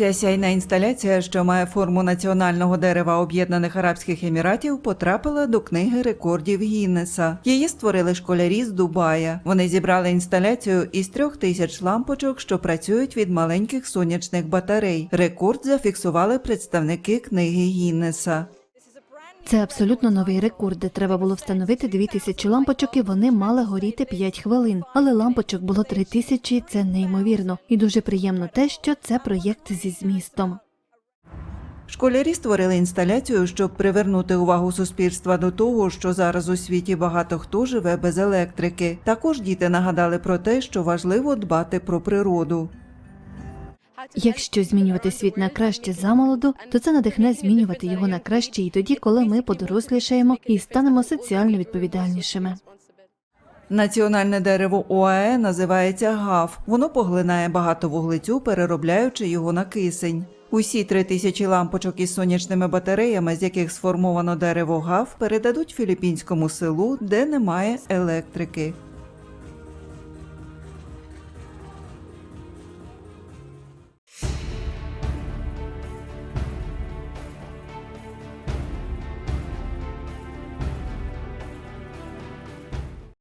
Ця сяйна інсталяція, що має форму національного дерева Об'єднаних Арабських Еміратів, потрапила до книги рекордів Гіннеса. Її створили школярі з Дубая. Вони зібрали інсталяцію із трьох тисяч лампочок, що працюють від маленьких сонячних батарей. Рекорд зафіксували представники книги Гіннеса. Це абсолютно новий рекорд, де треба було встановити 2000 лампочок, і вони мали горіти 5 хвилин. Але лампочок було 3000, це неймовірно. І дуже приємно те, що це проєкт зі змістом. Школярі створили інсталяцію, щоб привернути увагу суспільства до того, що зараз у світі багато хто живе без електрики. Також діти нагадали про те, що важливо дбати про природу. Якщо змінювати світ на краще замолоду, то це надихне змінювати його на краще і тоді, коли ми подорослішаємо і станемо соціально відповідальнішими. Національне дерево ОАЕ називається ГАФ. Воно поглинає багато вуглецю, переробляючи його на кисень. Усі три тисячі лампочок із сонячними батареями, з яких сформовано дерево ГАФ, передадуть філіппінському селу, де немає електрики.